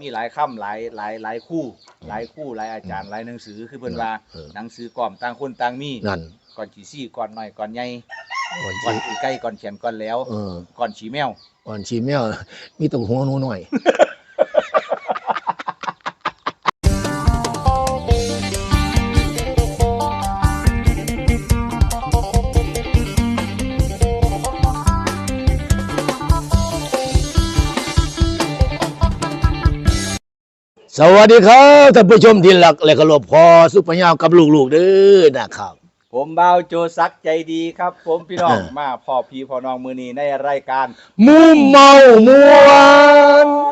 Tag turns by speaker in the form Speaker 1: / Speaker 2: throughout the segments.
Speaker 1: มีหลายค่ำหลายหลายหลายคู่ หลายคู่หลายอาจารย์หลายหนังสือคือเพิ่นว่า
Speaker 2: เออ
Speaker 1: หนังสือกล่อมต่างคนต่างมี
Speaker 2: นั่น
Speaker 1: ก่อนฉีซี่ก่อนหน่อยก่อนใหญ่
Speaker 2: อ่อน
Speaker 1: ก่อน
Speaker 2: ชี
Speaker 1: อีไก่ก่อนเขียนก่อนแล้ว
Speaker 2: เออ
Speaker 1: ก่อนฉีแมว
Speaker 2: อ่อนชีแมวมีแตัวหัวหนูหน่อย สวัสดีครับท่านผู้ชมที่รักและเคารพพอสุปยาวกับลูกๆเด้อนะครับ
Speaker 1: ผมบ่าวโจซักใจดีครับ ผมพี่น้อง
Speaker 2: เออ
Speaker 1: มาพ่อพี่พ่อน้องมือนี้ในรายการ
Speaker 2: มุมเมามว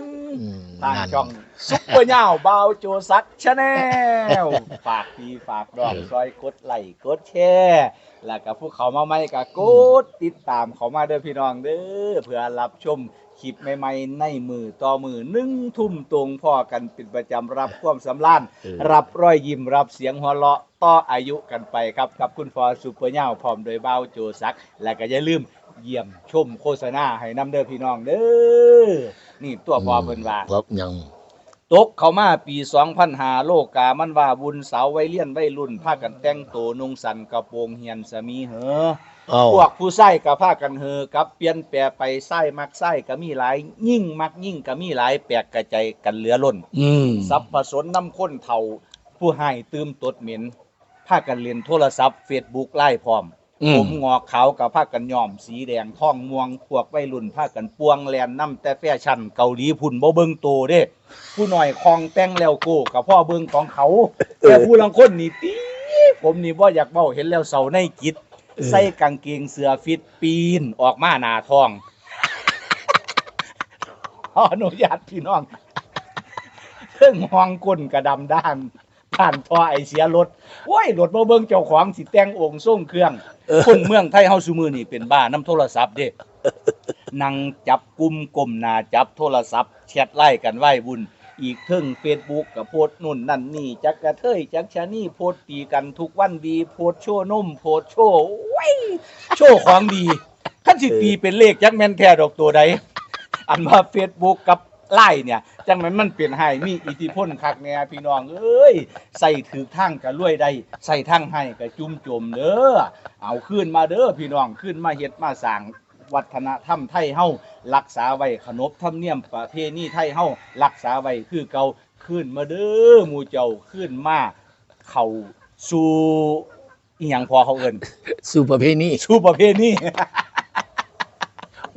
Speaker 2: นอืม
Speaker 1: ทาง
Speaker 2: นั่น
Speaker 1: ช่องซุปเปอร์เน่าบ่าวโจซักชาแนลฝากพี่ฝากดอง
Speaker 2: เออ
Speaker 1: ซอยกดไลค์กดแชร์แล้วก็พวกเขามาใหม่ก็กดติดตามเขามาเด้อพี่น้องเด้อเพื่อรับชม คลิปใหม่ๆ ในมือต่อมือหนึ่งทุ่มตรงพอกันเป็นประจำรับความสำราญ
Speaker 2: เออ
Speaker 1: รับรอยยิ้มรับเสียงหัวเราะต่ออายุกันไปครับ กับคุณฟอซูเปอร์เน่าพร้อมโดยเบ้าโจซัก และก็อย่าลืมเยี่ยมชมโฆษณาให้นำเด้อพี่น้องเด้อนี่ตัวพอเพิ่นว่า
Speaker 2: ครับยัง
Speaker 1: ตกเข้ามาปี2005โลกามันว่าบุญสาววัยเลียนวัยรุ่นพากันแต่งตัวนุ่งสันกระโปรงเฮียนสมีเหอ
Speaker 2: เอา
Speaker 1: พวกผู้ใส่ก็พากันเฮอกับเปลี่ยนแปลไปใส่มักใส่ก็มีหลาย ยิ่งมักยิ่งก็มีหลายแปลกกระใจายกันเหลือล้น
Speaker 2: อืม
Speaker 1: สับผสนน้ำข้นเท่าผู้ให้ตืมตดเหม็นพากันเล่นโทรศัพท์ Facebook ไล่พร้อม
Speaker 2: อื
Speaker 1: ผมมงอกขาวกับพากันย้อม สีแดงท่องม่วงพวกวัยรุ่นพากันปวงแลนน้ำแต่แฟชั่นเกาหลีพุ่นบ่เบิ่งโตเด้ ผู้หน่อยคลองแต่งแล้วโก้กับพ่อเบิ่งของเขา แต่ผู้ลังคนนี่ตีผมนี่บ่อยากเบ้าเห็นแล้วเสาในจิต ใส่กางเกงเสื้อฟิตปีนออกมาหน้าท้องขออนุญาตพี่น้องเครื่องห้องก้นกระดำด้านผ่านท่อไอเสียรถโอ้ยรถบ่เบิ่งเจ้าของสิแต่งองค์ทรงเครื่อง คนเมืองไทยเฮาซุมือนี่เป็นบ้าน้ำโทรศัพท์เด้นั่งจับกลุ่มกลมหน้าจับโทรศัพท์แชทไล่กันไหว้บุญ อีกทึง Facebook กับโพสนู่นนั่นนี่ จักกระเทยจักชะนี่โพสตีกันทุกวันดีโพสโชว์นุ่มโพสโชว์โอ้โชว์ของดีท่านสิตีเป็นเลขจักแมนแท้ดอกตัวใดอันว่า Facebook กับไล่เนี่ย จังแม่นมันเปลี่ยนให้มีอิทธิพลคักแน่พี่น้องเอ้ยใส่ถือทางก็รวยได้ใส่ทางให้ก็จุ่มจมเด้อเอาขึ้นมาเด้อพี่น้องขึ้นมาเฮ็ดมาสร้าง วัฒนธรรมไทยเฮารักษาไว้ขนบธรรมเนียมประเพณีไทยเฮารักษาไว้คือเก่าขึ้นมาเด้อหมู่เจ้าขึ้นมาเข้าสู่อีหยังพอเขาเอิ้น
Speaker 2: สู่ประเพณี
Speaker 1: สู่ประเพณี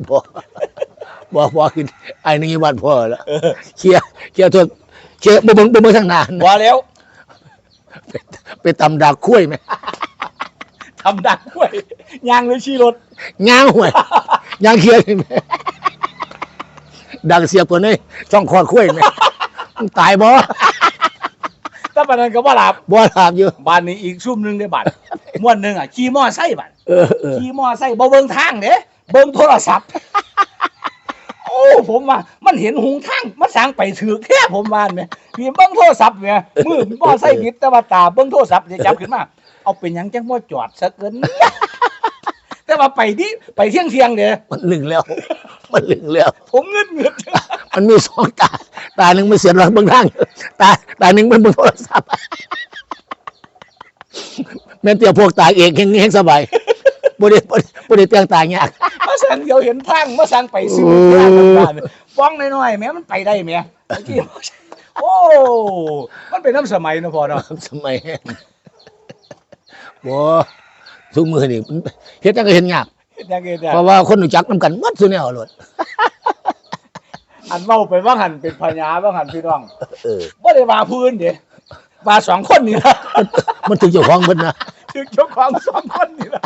Speaker 2: บ่บ่บ่ขึ้นไอ้นี่บ้านพ่อแล้วเคลียร์เคลียร์โทษเคลียร์บ่เบิ่งบ่เบิ่งทางหน้านะ
Speaker 1: ว่าแล้ว
Speaker 2: ไปตำดากคุ้ยไหม
Speaker 1: ทำดักด้วยยางหรือชีรถ
Speaker 2: ย่างห่วยย่างเคลียร์ไหมดังเสียบคนนี้ช่องคอดคุ้ยไหมมึงตายบ่
Speaker 1: ถ้าปานนั้นก็บ่หลับ
Speaker 2: บ่ถามอยู่
Speaker 1: บ้านนี้อีกซุ่มหนึงได้บัดม่วนหนึงอะขี่มอไซค์บัด
Speaker 2: เออเออ
Speaker 1: ขี่มอไซค์บ่เบิ่งทางเด้เบิ่งโทรศัพท์ โอ้ผมว่ามันเห็นหุงทางมันสร้างไปถือแค่ผมว่าแม่พี่เบิ่งโทรศัพท์แม่มือมอไซค์บิดแต่ว่าตาเบิ่งโทรศัพท์จะจับขึ้นมา เอาเป็นหยังจังบ่จอดซะเกิน แต่ว่าไปที่ไปเที่ยงเที่ยงๆเด้
Speaker 2: มันลึงแล้ว มันลึงแล้ว
Speaker 1: ผมเงินเงิน
Speaker 2: มันมีสองตา ตาหนึ่งมันเสียบหลังเบางทางตาตาหนึ่งมันเบนโทรศัพท์แม่นเตียวพวกตาเองแห่งนี้แห่งสบายบ่ได้บ่ได้บ่ได้เตียงตายาก
Speaker 1: มาสั่งเดี๋ยวเห็นทางมาสั่งไปซื้อ
Speaker 2: โอ้
Speaker 1: ทางบ้านๆฟ้องน้อยๆแม้มันไปได้แม่เมื่อกี้โอ้มันเป็นน้ำสมัยเนาะพอเนาะ
Speaker 2: สมัยบ่ ทุกมือนี่มันเฮ็ดจังก็เห็นยาก
Speaker 1: ยังไงเนี่ย
Speaker 2: เพราะว่าคนรู้จักนำกันหมดซุแนวโลด
Speaker 1: อันเมาไปว่าหันเป็นพญาว่าหันพี่น้อง
Speaker 2: เออ
Speaker 1: บ่ได้มาพื้นเด้มาสองคนนี่ละ
Speaker 2: มันถึงเจ้าของเพิ่นนะ
Speaker 1: ถึงเจ้าของสองคนนี่ละ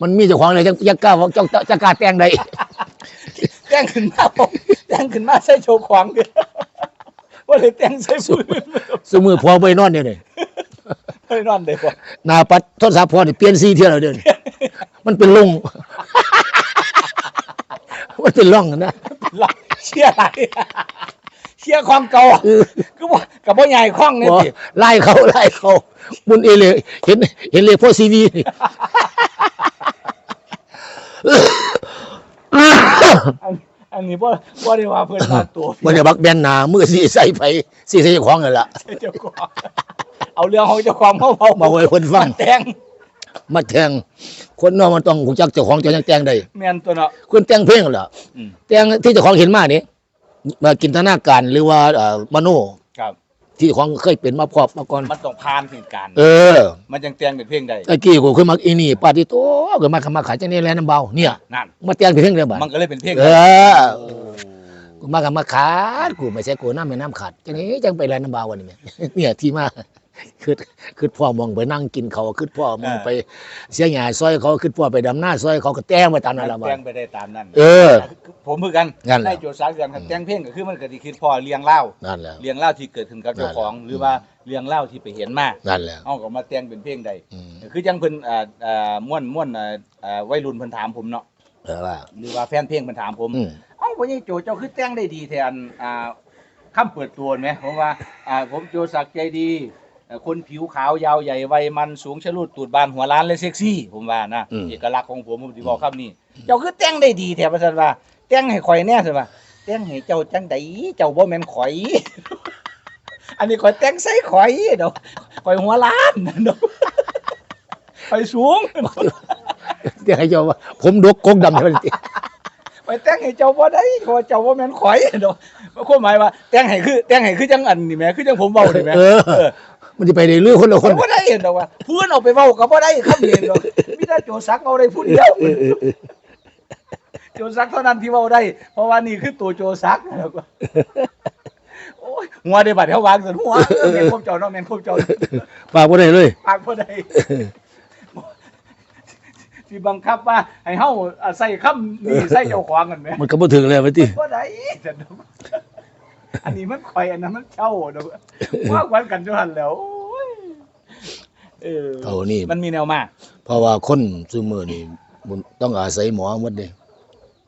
Speaker 2: มันมีเจ้าของเลยจังจังกล้าว่าจังจังกล้าแต่งได้
Speaker 1: แต่งขึ้นมาผมแต่งขึ้นมาใส่โชว์ของเด้ว่าเลยแต่งใส่พื้น
Speaker 2: ซุมือพอไปนอนเดี๋ยวนี้
Speaker 1: ไปนอนเด้บ่
Speaker 2: หน้าปัดโทรศัพท์พอนี่เปลี่ยนสีเที่ยวแล้วเดี๋ยวนี้มันเป็นลง มันเป็นร่องนะ
Speaker 1: หลักเชียร์อะไรเชียร์ความเก่าอะ
Speaker 2: เออ
Speaker 1: คือบ่กับบ่ใหญ่คล้องเนี่ย
Speaker 2: บ่
Speaker 1: สิ
Speaker 2: ไล่เขาไล่เขาบุญเอเลยเห็น เห็นเลยพวกซีวีนี่
Speaker 1: อันอันนี้บ่บ่ได้ว่าเพิ่นมาตัว
Speaker 2: มันจะบักแบนหนามือสีใส่ไฟสีใส่เจ้าของนั่นล่ะ
Speaker 1: เจ้าของ เอาเรื่องของเจ้าของมาเว้า
Speaker 2: มาไว้คนฟัง
Speaker 1: มาแต่ง
Speaker 2: มาแทงคนนอกมันต้องหูจักเจ้าของเจ้าจังแต่งได้
Speaker 1: แม่นตัวเนาะ
Speaker 2: คุณแต่งเพลงเหรอ
Speaker 1: อืม
Speaker 2: แต่งที่เจ้าของเห็นมานี่มากินตนาการหรือว่าเอ่อมโน
Speaker 1: ครับ
Speaker 2: ที่เจ้าของเคยเป็นมาพรอบมาก่อน
Speaker 1: มันต้องผ่านเหตุการณ์
Speaker 2: เออ
Speaker 1: มันจังแต่งเป็นเพลงใด
Speaker 2: ตะกี้กูขึ้นมาอีนี่ปาติโตก็มาขมาขายจังนี้แลน้ำเบาเนี่ย
Speaker 1: นั่น
Speaker 2: มาแต่งเป็นเพลงเดียวบัด
Speaker 1: มันก็เลยเป็นเพลง
Speaker 2: เอ
Speaker 1: ใด
Speaker 2: อ
Speaker 1: โอ้
Speaker 2: กูมากับมาขาดกูไม่ใช่กูน้ำไม่น้ำขาดจังนี้จังไปแลน้ำเบาวันนี้แม่เนี่ยที่มา คือคือพ่อมองไปนั่งกินเขาคือพ่อมองไปเสียหยาซอยเขาคือพ่อไปดำหน้าซอยเขาก็แต่งไปตามนั้นละบัด
Speaker 1: แต่งไปได้ตามนั้น
Speaker 2: เออ
Speaker 1: ผมคือกัน
Speaker 2: งั้นเหรอ
Speaker 1: ได้โจทย์สารกันครับแต่งเพลงก็คือมันก็สิคิดพอเรียงเล่า
Speaker 2: นั่นแหละ
Speaker 1: เรียงเล่าที่เกิดขึ้นกับเจ้าของหรือว่าเรียงเล่าที่ไปเห็นมา
Speaker 2: นั่นแหละ
Speaker 1: เอาก็มาแต่งเป็นเพลงใด
Speaker 2: อืม
Speaker 1: คือจังเพิ่นอ่าอ่าม่วนม่วนอ่าอ่าวัยรุ่นเพิ่นถามผมเนาะ
Speaker 2: เออว่า
Speaker 1: หรือว่าแฟนเพลงเพิ่นถามผม
Speaker 2: อืม
Speaker 1: เอ้าพ่อใหญ่โจเจ้าคือแต่งได้ดีแทนอ่าคำเปิดตัวไหมผมว่าอ่าผมโจศักดิ์ใจดีเอ่อ คนผิวขาวยาวใหญ่วัยมันสูงชะลูดตูดบานหัวล้านและเซ็กซี่ ผมว่านะเอกลักษณ์ของผมผมสิบอกคำนี้เจ้าคือแต่งได้ดีแท้ว่าซั่นว่า แต่งให้ข่อยแน่ซั่นว่าแต่งให้เจ้าจังไดเจ้าบ่แม่นข่อย อันนี้ข่อยแต่งใส่ข่อยดอกข่อยหัวล้านดอกข่อยสูง
Speaker 2: เดี๋ยวให้เจ้าว่าผมดกกกดำให้มันติ
Speaker 1: ไปแต่งให้เจ้าบ่ได้เพราะว่าเจ้าบ่แม่นข่อยดอกความหมายว่าแต่งให้คือแต่งให้คือจังอันนี่แหมคือจังผมเว้านี่แหม
Speaker 2: เออ มันจะไปในเรื่องคนละค
Speaker 1: ข่อนยบ่ได้ดอกว่าเพื่อนเอาไปเว้าก็บ่ได้คำนี้ดอกมีแต่โจซักเอาได้ผู้เดียว
Speaker 2: เออเออเออ
Speaker 1: โจซักเท่านั้นที่เว้าได้ เพราะว่านี่คือตัวโจซักแล้วก็โอ้ยหัวได้บัดเฮาวางซั่นหัวเออแม่นคมเจ้าเนาะแม่นคมเจ้า
Speaker 2: ฝากบ่ได้เลย
Speaker 1: ปากบ่ได้สิบังคับว่าให้เฮาอะใส่คำนี้ใส่เจ้าของกันแหม
Speaker 2: มันก็บ่ถึงเลยว่าติ
Speaker 1: บ่ได้ซั่นดอกอันนี้มันข่อยอันนั้นมันเช่าดอกว่ากันกันจังหั่นแหล้วโอ้ย เออ
Speaker 2: เท่านี้
Speaker 1: มันมีแนวมา
Speaker 2: เพราะว่าคนซุมื้อนี่มันต้องอาศัยหมอหมดเด้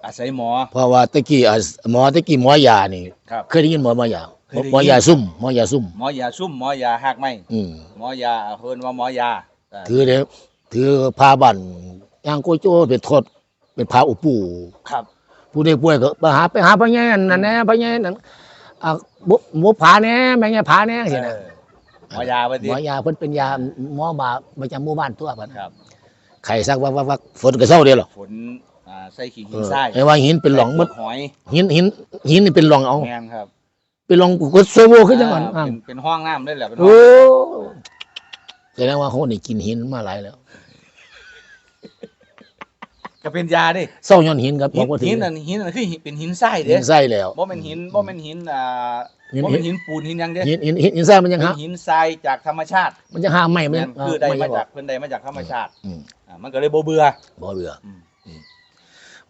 Speaker 1: อาศัยหมอ
Speaker 2: เพราะว่าตะกี้อาศหมอตะกี้หมอยานี่
Speaker 1: ครับ
Speaker 2: เคยได้ยินหมอหมอยา
Speaker 1: เคยได้ยิน
Speaker 2: หมอยาซุ่มหมอยาซุ่ม
Speaker 1: หมอยาซุ่มหมอยาหักไม้
Speaker 2: อืม
Speaker 1: หมอยาเพิ่นว่าหมอยาอ่า
Speaker 2: ถือเด้ถือพาบันย่างโกโจเป็นโทษเป็นพาอุปู
Speaker 1: ครับ
Speaker 2: ผู้ใดป่วยก็ไปหาไปหาพญานั่นแน่พญานั่นอะบุบุผาแน่แม่งผาแน่สินะ
Speaker 1: เออ หมอยาว่า
Speaker 2: ห
Speaker 1: ติ
Speaker 2: มอยาเพิ่นเป็นยาหมอบาประจำหมู่บ้านตัวเพิ่น
Speaker 1: ครับ
Speaker 2: ไข่ซักวักวักวักฝนก็เศร้าเด้หรอ
Speaker 1: ฝนอ่าใส่ขี้
Speaker 2: เอ
Speaker 1: หิน
Speaker 2: อ
Speaker 1: ทราย
Speaker 2: ไอ้ว่าหินเป็นหล่องหมด
Speaker 1: หอย
Speaker 2: หินหินหินนี่เป็นหล่องเอา
Speaker 1: แม่นครับ
Speaker 2: เป็นหล่องกดโซโวขึ้นจังหวัด
Speaker 1: อ่า
Speaker 2: อ้าว
Speaker 1: เป็นเป็นห้องน้ำได้แหละเป็นห้
Speaker 2: โอ้
Speaker 1: อง
Speaker 2: แสดงว่าเขานี่กินหินมาหลายแล้ว
Speaker 1: ก็เป็นยาเด้
Speaker 2: เศร้าย้อนหินครับบ
Speaker 1: หิ
Speaker 2: อนกว่าถึง
Speaker 1: หินนั่นหินนั่นคือหินเป็นหินทราย
Speaker 2: หิ
Speaker 1: เด้
Speaker 2: นไส้แล้ว
Speaker 1: บ่แม่นหินบ่แม่นหินอ่า
Speaker 2: หิน
Speaker 1: บ่แม่นหินปูนหินหยังเด้
Speaker 2: หินหินหินหินไส้มันยัง
Speaker 1: เป็น
Speaker 2: ฮะ
Speaker 1: หินทรายจากธรรมชาติ
Speaker 2: มันจะห้ามไม่มัน
Speaker 1: แม่
Speaker 2: ยัง
Speaker 1: นคือได้
Speaker 2: ไม่
Speaker 1: มา
Speaker 2: ใช่
Speaker 1: จากเพิ่นได้มาจากธรรมชาติ
Speaker 2: อืม
Speaker 1: อ่ามันก็เลยบ่เบื่อ
Speaker 2: บ่เบื่อ
Speaker 1: อืม
Speaker 2: อืม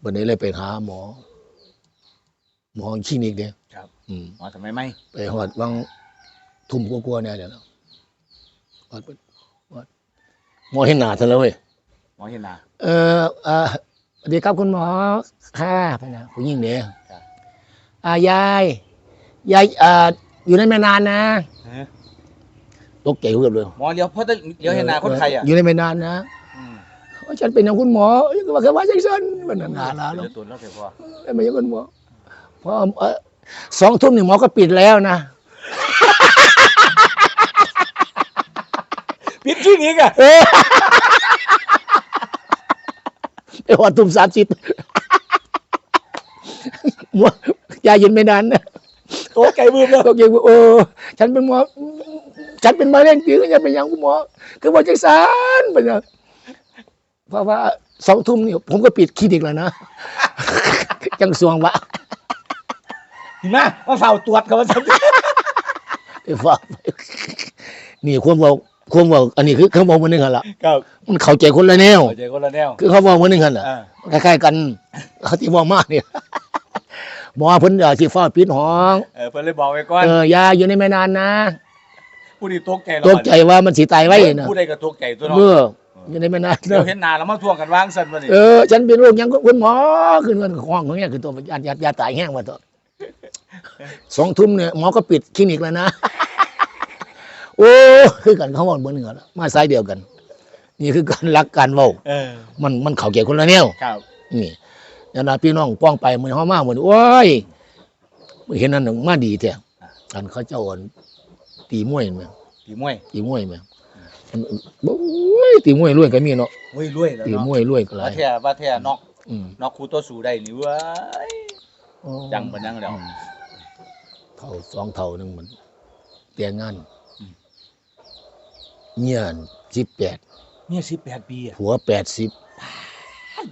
Speaker 2: วันนี้เลยไปหาหมอ หมอคลินิกเด้
Speaker 1: ครับ
Speaker 2: อืม
Speaker 1: อ๋อทำไมไม่
Speaker 2: ไปหอดวังทุ่มกลัวๆเนี่ยเดี๋ยวนะหอดไปหอดหมอเห็นหน้าทันแล้วเว้ย
Speaker 1: หมอเห็นหน้า
Speaker 2: เออเอ่อสวัสดีครับคุณหมอค่ะพะนะผู้หญิงเนี่ย
Speaker 1: ครับ
Speaker 2: อ่ายายยายอ่าอยู่ในไม่นานนะ
Speaker 1: ฮะ
Speaker 2: ตกใจเกือบเลย
Speaker 1: หมอเลี้ยวเพราะแต่เลี้ยวเห็นหน้าคนไข้อะ
Speaker 2: อยู่ในไม่นานนะ
Speaker 1: อืม
Speaker 2: ว่าฉันเป็นอย่างคุณหมอยังว่าแค่ว่าจังสันมันนานแล้ว
Speaker 1: เดี๋ยวตัวจแล้วเสร็จพอ
Speaker 2: ไม่ใช่คุณหมอพอเอ่อสองทุ่มหนึ่งหมอก็ปิดแล้วนะ
Speaker 1: ปิดที่นี้อะ
Speaker 2: เออ ไอ้หัวตุ่มสามสิบหมอยาเย็นไม่นานนะ
Speaker 1: โตไก่บืมแล้ว
Speaker 2: ก็ยังว่าโอ้ฉันเป็นหมอ ฉันเป็นมะเร็งตีก็ยังเป็นอย่างคุณหมอ คือว่าจังสารเป็นอย่างเพราะว่าสองทุ่มนี่ผมก็ปิดคลินิกแล้วนะจังสวงวะ
Speaker 1: เห็นไหมมาเฝ้าตรวจกับมัน
Speaker 2: ไอ้ฟ้านี่ความเว่า ความเว่าอันนี้คือเขาบอกมันนึงกันละ
Speaker 1: ครับ
Speaker 2: มันเข้าใจคนละแนว
Speaker 1: เข้าใจคนละแนว
Speaker 2: คือเขาบอกมันนึงกันละ
Speaker 1: อ่า
Speaker 2: คล้ายๆกันเขาที่บอกมากเนี่ยหมอเพิ่นอยากสิฟ้าปิดห้อง
Speaker 1: เออเพิ่นเลยบอกไว้ก่อน
Speaker 2: เออยาอยู่ในไม่นานนะ
Speaker 1: ผู้ที่ตกใจ
Speaker 2: ตกใจว่ามันสิตายไว้นะ
Speaker 1: ผู้ใดก็ตกใจตัวเนาะ
Speaker 2: เมื่ออยู่ในไม่นาน
Speaker 1: เดี๋ย
Speaker 2: นะ
Speaker 1: วเห็นหน้าแล้วมาทวงกันวางซั่นบ่นี่
Speaker 2: เออฉันเป็นโรคหยังก็คุณหมอขึ้นเงินห้องของเนี่ยคือตัวยายายาตายแห้งมาตัวสองทุ่มเนี่ยหมอก็ปิดคลินิกแล้วนะ โอ้คือกันเขาบอกเหมือนกันมาสายเดียวกัน นี่คือการรักการเว้า
Speaker 1: เออ
Speaker 2: มันมันเข่าเกี่ยวคนละแนว
Speaker 1: ครับ
Speaker 2: นี่ญาติพี่น้องป้องไปมื้อเฮามามื้อนี้โอ้ยมื้อเห็นนั่นน่ะมาดีแท้อันเขาเจ้าอ่อนตีมวยแม่น
Speaker 1: ตีมวย
Speaker 2: ตีมวยแม่นอันโอ้ยตีมวยรวยก็มีเนาะ
Speaker 1: เว้ยรวยแล้ว
Speaker 2: ตี
Speaker 1: เนาะ
Speaker 2: มวยรวยก็หลา
Speaker 1: ว่ายแท้ว่าแท้นอก
Speaker 2: อืม
Speaker 1: นอกคู่ต่อสู้ได้นี่เว้ยจังปานนั้นแล้ว
Speaker 2: อืมเท่าสองเท่าหนึงมันแต่งงาน
Speaker 1: อืม
Speaker 2: เมียสิบแปด
Speaker 1: เมีย18ปีอะ
Speaker 2: ผัวแปดสิบ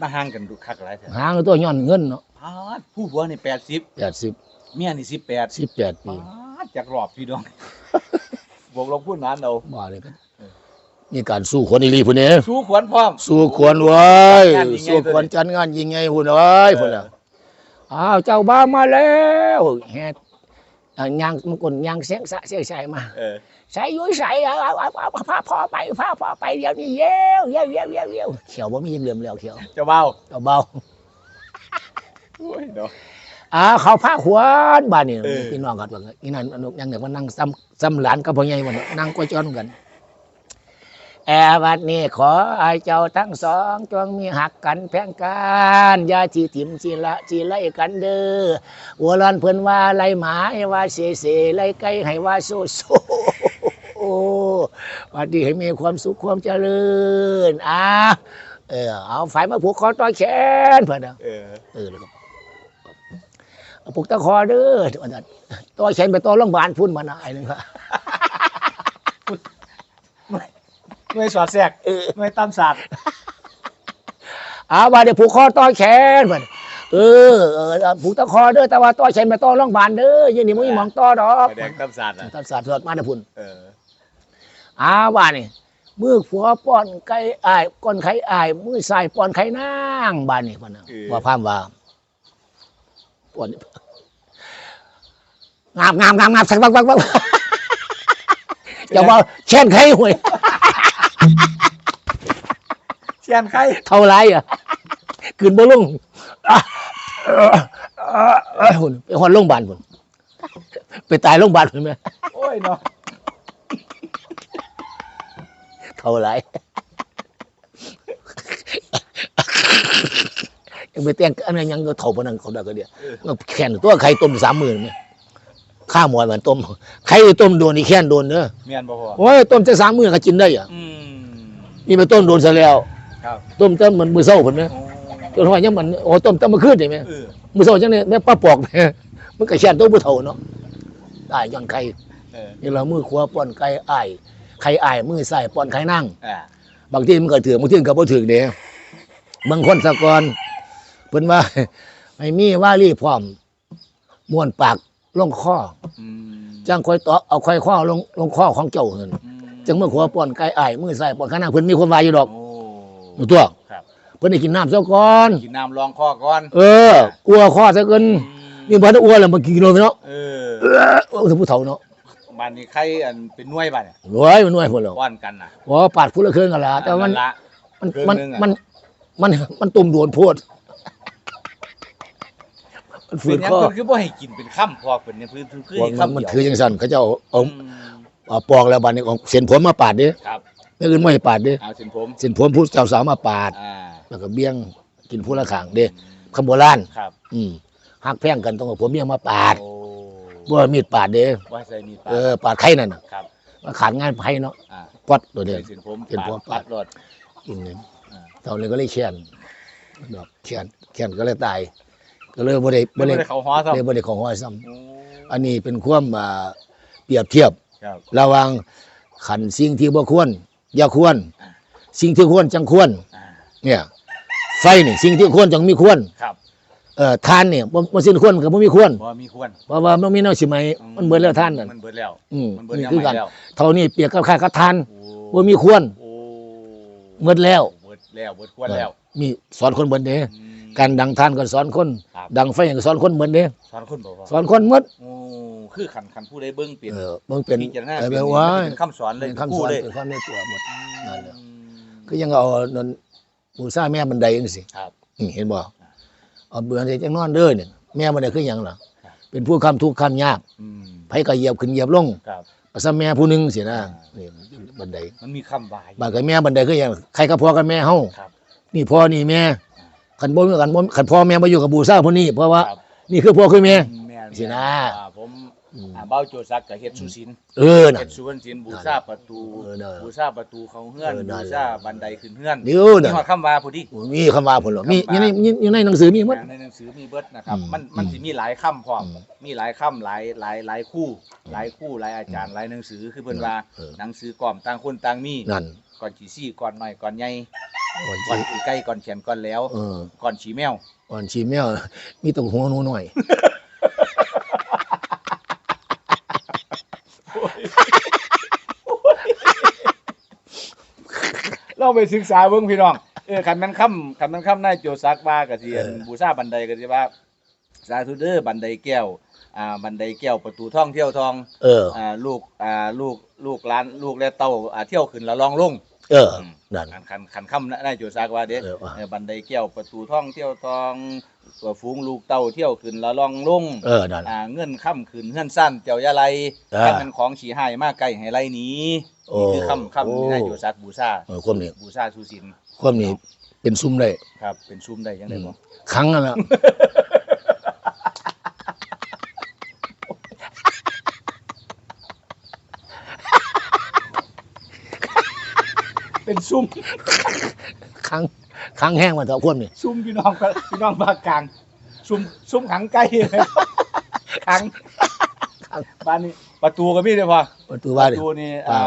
Speaker 1: มาห่างกันดูคักหลายแท้
Speaker 2: หางตัวย้อนเงินเนาะ
Speaker 1: พาดผู้ผัวนี่80
Speaker 2: แปดสิบ
Speaker 1: เมียนี่18
Speaker 2: สิบแปด
Speaker 1: ป
Speaker 2: ปีา
Speaker 1: ดจากรอบพี่น้องบวกลบพูดนั้นเอา
Speaker 2: บ้าเลยกัน
Speaker 1: เออ
Speaker 2: มีการสู้คนอีหลีพุ่นเด้
Speaker 1: สู้ขวัญพร้อม
Speaker 2: สู้ควรไว้ย
Speaker 1: จัดงานยิ่งใหญ่
Speaker 2: สู้ควรจัดงานยิ่งไงพุ่นเอ้ยพุ่นน่ะอ้าวเจ้าบ้าวมาแล้วแฮดอะยางมันกนยางเสียงสะเสียงใส่มา
Speaker 1: เออ
Speaker 2: ใส่ยุ้ยใส่เอาเอาเอาเอาพาพ่อไปพาพ่อไปเดี๋ยวนี้เย้วเย้วเย้วเย้วเย้วเขียวบ่มีเหลื่อมแล้วเขียว
Speaker 1: เจ้าเบา
Speaker 2: เอาเบา
Speaker 1: โอ้ยเนาะ
Speaker 2: อ่าเขาพาขวานบ้านนี่พี่น้องกันว่าอีนั่นอนุยังเนี่ยมันนั่งซ้ำซ้ำหลานกับพ่อใหญ่มันนั่งก้อยจ้อนกันแอร์วันนี้ขอให้เจ้าทั้งสองจงมีหักกันแพงกันยาที่ถิ่มชีละชีไล่กันเด้อวัวลานเพิ่นว่าไล่หมาให้ว่าเสเสไล่ไก่ให้ว่าโซโซ โอ้วันนี้ให้มีความสุขความเจริญอะเออเอาไฟมาผูกคอต่อแขนเพิ่นน่ะ
Speaker 1: เออ
Speaker 2: เออแล้วก็เอาผูกตะคอเด้อวันนั้นต่อแขนไปต่อโรงพยาบาลพุ่นมาหน่อยหนึงครับ
Speaker 1: หน่วยสอดแทรก
Speaker 2: เออ
Speaker 1: หน่วยตำศาสตร์
Speaker 2: อาว่าเดี๋ยวผูกคอต่อแขนมันเออเออผูกตะคอเด้อแต่ว่าต่อแขนไปต่อโรงพยาบาลเด้ออยังนี่มึงมองต่อดอก
Speaker 1: แสดงตำศาสตร์อะ
Speaker 2: ตัดสาดสวดมาเด้อพุ่น
Speaker 1: เออ
Speaker 2: อาว่านี่มือผัวป้อนไก่อ้ายก้อนไข่อ้าย มือใส่ป้อนไข่นางบ้านนี่พุ่นน่ะว่าพามว่าป้อนงามงามงามงามสักบักบักบักอย่าว่าแช่นไข่ห่วย
Speaker 1: เชียนใคร
Speaker 2: เท่าไรอะขึ้นบ่ลงอะเอ่อเอ่อเอ่อหุ่นไปหอนโรงพยาบาลพุ่นไปตายโรงพยาบาลพุ่นไหม
Speaker 1: โอ้ยเนาะ
Speaker 2: เท่าไรยังไปแต่งอันนั้นยังก็เท่าปานนั้นเขาได้ก็เดียวก็แค่นตัวไข่ต้มสามหมื่นไหมข้าหมอยมันต้มไข่ต้มโดนนี่แค่นโดนเนอะ
Speaker 1: เมียนบ่พอ
Speaker 2: โอ้ยต้มจะสามหมื่นก็กินได้อะ
Speaker 1: อืม
Speaker 2: นี่ไปต้มโดนซะแล้ว
Speaker 1: ครับ
Speaker 2: ต้มเต้มมันมือเศร้าพุ่นไหม
Speaker 1: โอ้
Speaker 2: จนว่ายังมันโอ้ต้มเต้มมาขึ้นได้ไหม
Speaker 1: เออ
Speaker 2: มือโซ่จังเนี่ยแม่ป้าปอกแม่มันก็แช่นตัวผู้เฒ่าเนาะได้ย้อนไข่
Speaker 1: เออ
Speaker 2: นี่เรามือขวาป้อนไก่อ้าย ไข่อ้ายมือซ้ายป้อนไข่นั่ง
Speaker 1: อ่า
Speaker 2: บางทีมันก็ถือบางทีมันก็บ่ถือเด้บางคนสะกอนเพิ่นว่าไม่มีว่ารีพร้อมม้วนปากลงคอ
Speaker 1: อืม
Speaker 2: จังค่อยตอเอาค่อยคอลงลงคอของเจ้าเพิ่น
Speaker 1: อืม
Speaker 2: จังมือขวาป้อนไก่อ้ายมือซ้ายป้อนไข่นั่งเพิ่นมีความว่าอยู่ดอก
Speaker 1: โอ้
Speaker 2: รู้ตัว
Speaker 1: ครับ
Speaker 2: เพิ่นได้กินน้ำซะก่อน
Speaker 1: กินน้ำรองคอก่อน
Speaker 2: เอออัวคอซะเกินนี่บ่ได้อัวแล้วมันกินโลไปเนาะ
Speaker 1: เอ
Speaker 2: เอ
Speaker 1: อ
Speaker 2: อเอาถึงผู้เฒ่าเนาะ
Speaker 1: บ้านนี้ใครอันเป็นหน่วยบ้านเนี่ย
Speaker 2: รวยมันรวยพุ่นแล้ว
Speaker 1: ป้อนกันน่ะ
Speaker 2: ว่าปาดผู้ละเครื่องกันละแต่ว่ามัน
Speaker 1: ละ
Speaker 2: มัน
Speaker 1: เครื่อง
Speaker 2: มัน
Speaker 1: หนึ่งอะ
Speaker 2: มันมันมันตุ่มโดนโพดมันฝื
Speaker 1: เป็น
Speaker 2: น
Speaker 1: หยัง
Speaker 2: ข้อ
Speaker 1: เพิ่นคือบ่ให้กินเป็นค่ำพอเป็นเนี่ยเพิ่นคือ
Speaker 2: ว่า
Speaker 1: ให้
Speaker 2: มัน
Speaker 1: ค่ำ
Speaker 2: มัน
Speaker 1: เดียว
Speaker 2: ถือยังสั่นเขาเจ้าเอา
Speaker 1: อืม
Speaker 2: เอาปอกแล้วบานนี้ของเส้นผมมาปาดเด้
Speaker 1: ครับ
Speaker 2: ไม่อื่นไม่ให้ปาดเด้
Speaker 1: เอาเส้นผม
Speaker 2: เส้นผมผู้เจ้าสาวมาปาด
Speaker 1: อ่า
Speaker 2: แล้วก็เบี้ยงกินผู้ละขางเด้คำโบราณ
Speaker 1: ครับ
Speaker 2: อืมหักแพงกันต้องเอาผมเบี้ยงมาปาด
Speaker 1: โอ้
Speaker 2: บ่ ว่ามีดปาดเด้
Speaker 1: ว่าใส่มีดปา
Speaker 2: เออปาดไข่นั่นน่ะ
Speaker 1: ครับ
Speaker 2: มาขาดงานไผเนาะ
Speaker 1: อ่า
Speaker 2: ปอดตัวเดียว
Speaker 1: ใส่เส้นผม
Speaker 2: เส้นผม
Speaker 1: ปัดรถ
Speaker 2: กินเนี่ย
Speaker 1: อ่า
Speaker 2: เท่าเลยก็เลยแค้นดอกแค้นแค้นก็เลยตาย ก็เลยบ่ได้บ่
Speaker 1: บ่
Speaker 2: ได้
Speaker 1: ได้เข้าหอซ้ำ
Speaker 2: เลยบ่ได้ของห้อยซ้ำ
Speaker 1: โอ้
Speaker 2: อันนี้เป็นความอ่าเปรียบเทียบ
Speaker 1: ครับ
Speaker 2: ระหว่างขันสิ่งที่บ่ควร อย่าควร สิ่งที่ควรจังควร
Speaker 1: อ่า
Speaker 2: เนี่ย ไฟนี่สิ่งที่ควรจังมีควร
Speaker 1: ครับ
Speaker 2: เอ่อทานเนี่ยบ่บ่สิ่งที่ควรก็บ่มีควร
Speaker 1: บ่มีควร
Speaker 2: เพราะว่ามันมีแนวสิไหมมันเบิดแล้วทานนั่น
Speaker 1: มันเบิดแล้ว
Speaker 2: อืม
Speaker 1: มันเบิด
Speaker 2: นี่
Speaker 1: แล้ว
Speaker 2: คือกัน
Speaker 1: แล้ว
Speaker 2: เท่านี้เปรียบกับค่ากับทาน
Speaker 1: โอ้
Speaker 2: บ่มีควร
Speaker 1: โอ้
Speaker 2: เบิดแล้ว
Speaker 1: เบิดแล้วเบิดควรแล้ว
Speaker 2: มีสอนคนเบิดเด้
Speaker 1: อืม
Speaker 2: การดังทานก็สอนคน
Speaker 1: ครับ
Speaker 2: ดังไฟก็สอนคนเบิดเด้
Speaker 1: สอนคนบ่ว่า
Speaker 2: สอนคนหมด
Speaker 1: โอ้คือขันขันผู้ใดเบิ่งเปลี่ยน
Speaker 2: เออมันเป็น
Speaker 1: พิจารณา
Speaker 2: เออ
Speaker 1: เปลี่
Speaker 2: แบ
Speaker 1: ยน
Speaker 2: บ
Speaker 1: นี่
Speaker 2: ว่า
Speaker 1: มันเป็นคำสอนเลย
Speaker 2: เป็นคำส
Speaker 1: คู่
Speaker 2: อน
Speaker 1: เลย
Speaker 2: เป็นความในตัวหมดนั่นแหละ
Speaker 1: อืม
Speaker 2: ก็ยังเอานั่นปูซ่าแม่บันไดจังซี่
Speaker 1: ครับ
Speaker 2: นี่เห็นบ่ เอาเบื่อใส่จังนอนเด้อเนี่ยแม่บันไดคือหยังล่ะ
Speaker 1: ครับ
Speaker 2: เป็นผู้คำทุกข์คำยาก
Speaker 1: อืม
Speaker 2: ไผก็เหยียบขึ้นเหยียบลง
Speaker 1: ครับ
Speaker 2: ก็ซะแม่ผู้หนึงสินะ
Speaker 1: อ่า
Speaker 2: นี่บันได
Speaker 1: มันมีคำบาย
Speaker 2: บาดกับแม่บันไดคือหยังใครก็พ่อกับแม่เฮา
Speaker 1: ครับ
Speaker 2: นี่พ่อนี่แม่ขันบ่มีกันบ่ขันพ่อแม่มาอยู่กับบูซ่าพวกนี้เพราะว่า
Speaker 1: ครับ
Speaker 2: นี่คือพ่อคือแม่
Speaker 1: แม่น
Speaker 2: สินะ
Speaker 1: อ่าผม
Speaker 2: อืม
Speaker 1: อ่าเบ้าโจซักกับเฮ็ดสุสิน
Speaker 2: เออน่ะ
Speaker 1: เฮ็ดสุวรรณสินบูชาประตู
Speaker 2: เออน่ะ
Speaker 1: บูชาประตูเขาเฮือน
Speaker 2: เออนั่
Speaker 1: บู
Speaker 2: น
Speaker 1: ชาบันไดขึ้นเฮือน
Speaker 2: เดี๋ยว
Speaker 1: นี่
Speaker 2: น่ะ
Speaker 1: ฮอดคำว่าพอดี
Speaker 2: มีคำว่าพุ่นหรอมีอยู่ในอยู่ในหนังสือมีหมด
Speaker 1: ในหนังสือมีเบิดนะครับ
Speaker 2: อืม
Speaker 1: มันมัน
Speaker 2: อืม
Speaker 1: สิมีหลายคำพร้อม
Speaker 2: อืม
Speaker 1: มีหลายคำหลายหลายหลายคู่ หลายคู่หลายอาจารย์หลายหนังสือคือเพิ่นว่า
Speaker 2: เออ
Speaker 1: หนังสือกล่อมต่างคนต่างมี
Speaker 2: นั่น
Speaker 1: ก่อนฉีซี่ก่อนน้อยก่อนใหญ่
Speaker 2: อ่อน
Speaker 1: ก่อน
Speaker 2: ชี
Speaker 1: ขี่ไก่ก่อนเขียนก่อนแล้ว
Speaker 2: เออ
Speaker 1: ก่อนฉีแมว
Speaker 2: อ่อนชีแมวมีแตัวหัวหนูหน่อย
Speaker 1: เราไปศึกษาเบิ่งพี่น้องเออคันแมันค่ำคันแมันค่ำนายโจซักว่าก็สิอัน
Speaker 2: เออ
Speaker 1: บูชาบันไดก็สิว่าสาธุเด้อบันไดแก้วอ่าบันไดแก้วประตูท่องเที่ยวทอง
Speaker 2: เออ
Speaker 1: อ่าลูกอ่าลูกลูกหลานลูกและเต้าอ่าเที่ยวขึ้นแล้วลองลง
Speaker 2: เออ
Speaker 1: อืม
Speaker 2: นั่น
Speaker 1: คันคันคันค่ำนายโจซักว่าเด้
Speaker 2: เออว่า
Speaker 1: เออบันไดแก้วประตูท่องเที่ยวทอง ตัวฝูงลูกเต้าเที่ยวขึ้นแล้วลองลง
Speaker 2: เออนั่น
Speaker 1: อ่าเงินค่ำขึ้นเฮือนสั้นเจ้ายาไล
Speaker 2: อ่า
Speaker 1: คันมันของฉีหายมากไกลให้ไล่หนี้
Speaker 2: โอ้
Speaker 1: นี่คือค่ำค่ำที่นาย
Speaker 2: โอ้
Speaker 1: โจซักบูชา
Speaker 2: เออความนี้
Speaker 1: บูชาสุสิน
Speaker 2: ความนี้เป็นซุ้มได้
Speaker 1: ครับ เป็นซุ้มได้ยังไงบ่
Speaker 2: ครั้งนั่นแหละ
Speaker 1: เป็นซุ้ม
Speaker 2: ครั้ง ครั้งแห้งมาเถอะความนี้
Speaker 1: ซุ้มพี่น้องครับพี่น้องภาคกลางซุ้มซุ้มขังไก่ขังบ้านนี้ประตูก็มีด้วยพอ
Speaker 2: ประตู
Speaker 1: ป
Speaker 2: บ้าน
Speaker 1: ระ
Speaker 2: นี่
Speaker 1: ตูนี่อ่า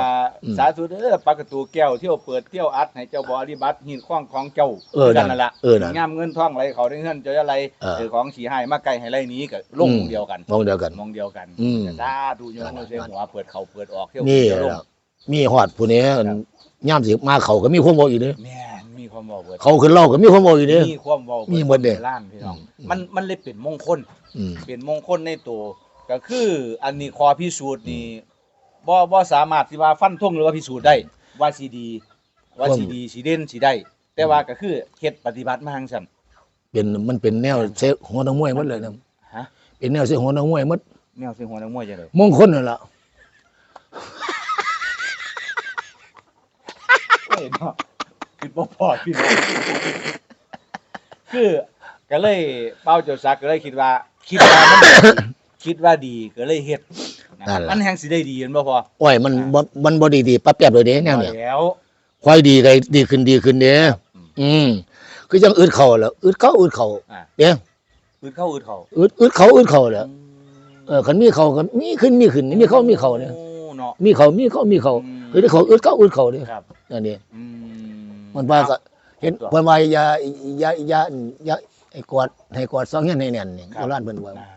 Speaker 2: อืม
Speaker 1: สาธุเด้อปากประตูแก้วเที่ยวเปิดเที่ยวอัดให้เจ้าบริบัติหินข้องของเจ้า
Speaker 2: เออนั่น
Speaker 1: นั่นล่ะ
Speaker 2: เออนั่น
Speaker 1: งามเงินท่องไรเขาได้เงินเจ้าอะไร
Speaker 2: เออ
Speaker 1: เออของสีหายมาไกลให้ไรนี้ก็ลง
Speaker 2: อืม
Speaker 1: เดียวกัน
Speaker 2: มองเดียวกัน
Speaker 1: มองเดียวกัน
Speaker 2: อืม
Speaker 1: สาธุโยม
Speaker 2: นั่น
Speaker 1: เสีย
Speaker 2: นั่น
Speaker 1: หัวเปิดเขาเปิดออกเที่ยว
Speaker 2: นี่
Speaker 1: เที่ยวลง
Speaker 2: แหละมีหอดผู้นี้ย่ามสิมาเขาก็มีความบอกอยู่เด้อ
Speaker 1: แม่นมี ความบอกเบิด
Speaker 2: เขาขึ้นเล่าก็มีความบอกอยู่เด้อ
Speaker 1: มีความบอก
Speaker 2: มีหมดเด้
Speaker 1: ล้านพี่น้อง
Speaker 2: อืม
Speaker 1: มันมันเลยเป็นมงคล
Speaker 2: อืม
Speaker 1: เป็นมงคลในตัวก็คืออันนี้คอพิสูจน์นี่บ่บ่สามารถที่ว่าฟันธงหรือว่าพิสูจน์ได้ ว่าสิดี ว่าสิดีสิเด่นสิได้ แต่ว่าก็คือเฮ็ดปฏิบัติมาจังซั่น
Speaker 2: เป็นมันเป็นแนวเสกหัวนักมวยหมดเลยนะ
Speaker 1: ฮะ
Speaker 2: เป็นแนวเสกหัวนักมวยหมด
Speaker 1: แนวสิหัวนักมวยจังได๋
Speaker 2: มงคลนั่นล่ะ
Speaker 1: เอ้ยเนาะ คิดบ่พอพี่น้องคือก็เลยเป้าเจ้าซักก็เลยคิดว่า คิดว่ามันคิดว่าดีก็เลยเฮ็ดนะครับมันแฮงสิได้ดีแม่นบ่พอ
Speaker 2: โอ้ยมันบ่มันบ่ดีดีปั๊บแป๊บเลยเด้แนวเนี่ย
Speaker 1: แล้ว
Speaker 2: ค่อยดีก็ดีขึ้นดีขึ้นเด้
Speaker 1: อืม
Speaker 2: อืมคือจังอึดเข้าแล้วอึดเข้าอึดเข้า
Speaker 1: อ่า
Speaker 2: เด้
Speaker 1: อึดเข้าอึดเข้า
Speaker 2: อึดอึดเข้าอึดเข้าแล้วเออคันมีเข้าก็มีขึ้นมีขึ้นมีเข้ามีเข้าเนี่ย
Speaker 1: โอ้เนาะ
Speaker 2: มีเข้ามีเข้ามีเข้า
Speaker 1: อืม
Speaker 2: อึดเข้าอึดเข้าอึดเข้าเด้
Speaker 1: ครับ
Speaker 2: อันนี้
Speaker 1: อืม
Speaker 2: มันว่าก็เห็น
Speaker 1: ตัว
Speaker 2: เพิ่นว่าอย่าอย่าอย่าอย่าให้กอดให้กอดสองเฮียนให้แน่นนี่
Speaker 1: ครับ
Speaker 2: โบราณเพิ่นว่า
Speaker 1: อ่า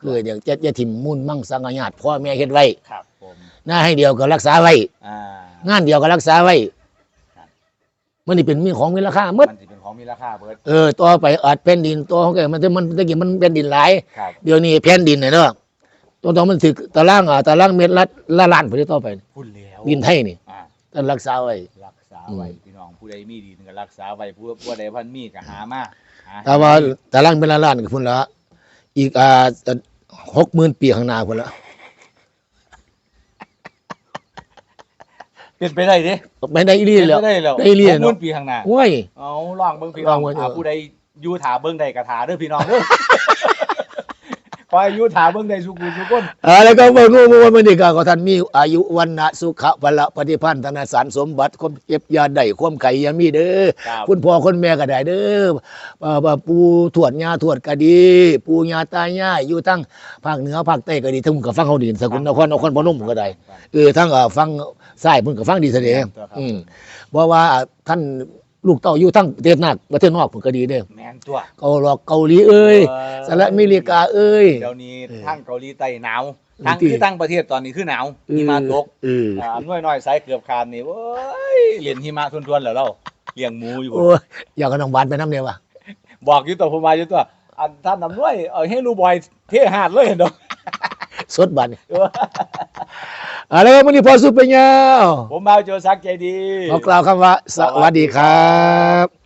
Speaker 2: คืออย่าอย่าอย่าถิ่มมุ่นมั่งสังอาญาติพ่อแม่เฮ็ดไว้
Speaker 1: ครับผม
Speaker 2: หน้าให้เดียวก็รักษาไว้
Speaker 1: อ่างา
Speaker 2: นเดียวก็รักษาไว้
Speaker 1: ครับ
Speaker 2: มันนี่เป็นมีของมีราคาหมด
Speaker 1: มันจะเป็นของมีราคาเบิด
Speaker 2: เออต่อไปอาจแผ่นดินตัวของแกมันจะมันตะกี้มันแผ่นดินหลาย
Speaker 1: ครับ
Speaker 2: เดี๋ยวนี้แผ่นดินเนี่ยเนาะตัวต้องมันถึกตารางอะตารางเมตรละละล้านพุ่นต่อไป
Speaker 1: พูดแล้ว
Speaker 2: ดินไทยนี่
Speaker 1: อ่า
Speaker 2: ต้องรักษาไว้
Speaker 1: รักษาไว้
Speaker 2: อืม
Speaker 1: พี่น้องผู้ใดมีดีก็รักษาไว้ผู้ผู้ใดพันมีก็หามาห
Speaker 2: แต่ว่าตารางเป็นละล้านก็พุ่นละอีกอ่าหกหมื่นปีข้างหน้าพุ่นละ
Speaker 1: เป็นไปได้เด้
Speaker 2: ไม่ได้อีหลี
Speaker 1: เป็น
Speaker 2: แล้ว
Speaker 1: ไปได้แล้ว
Speaker 2: ได้เรียน
Speaker 1: หกหมื่นปีข้างหน้า
Speaker 2: โอ้ย
Speaker 1: เอาลองเบิ่งพี่น้อง
Speaker 2: ลองเบิ่งเถอะ
Speaker 1: อ่าผู้ใดอยู่ถาเบิ่งใดก็ถาเด้อพี่น้องเด้อ คอยอยู่ถาเบิ่งใดสุกุสุคน
Speaker 2: อ่าแล้วก็บอกงูว่ามันนี่ก็ขอท่านมีอายุวันนะสุขะพละปฏิพันธ์ธนสารสมบัติความเจ็บอยาได้ความไข่อยามีเด้อ
Speaker 1: ครับ
Speaker 2: คุณพ่อคุณแม่ก็ได้เด้อเอ่อว่าปู่ทวดย่าทวดก็ดี ปู่ย่าตายายอยู่ทั้งภาคเหนือภาคใต้ก็ดีทั้งกับฟังเขาดีสกุลนครนครพนมก็ได้เออทั้งเอ่อฟังซ้ายเพิ่นก็ฟังดีเสยเด็จอืมเพราะว่าท่าน ลูกเต้าอยู่ทั้งประเทศนอกประเทศนอกเพิ่นก็ดีเด้อ
Speaker 1: แม่นตัว
Speaker 2: เกาหลอกเกาหลีเอ้ยสหรัฐอเมริกาเอ้ย
Speaker 1: เดี๋ยวนี้
Speaker 2: เออ
Speaker 1: ทางเกาหลีใต้หนาว
Speaker 2: เออ
Speaker 1: ทาง
Speaker 2: ที่
Speaker 1: คือตั้งประเทศตอนนี้คือหนาวหิมะตก
Speaker 2: เออ
Speaker 1: อ่าอันน้อยน้อยๆสายเกือบขาดนี่โอ้ยเหรียญหิมะทวนๆแล้วเราเลี้ยงหมูอยู่
Speaker 2: โอ้ยอยากกับน้องบานไปน้ำเนี่ยวะ
Speaker 1: บอกอยู่ตัวผมมาอยู่ตัวอันท่านนำด้วยเอาให้ลูกบอยเทหาดเลยเห็นดอก
Speaker 2: สดบันอะไรวะมันนี่พอสุดไปเงา
Speaker 1: ผมมาโจซักใจดี
Speaker 2: ขอกล่าวคำว่าสวัสดีครับ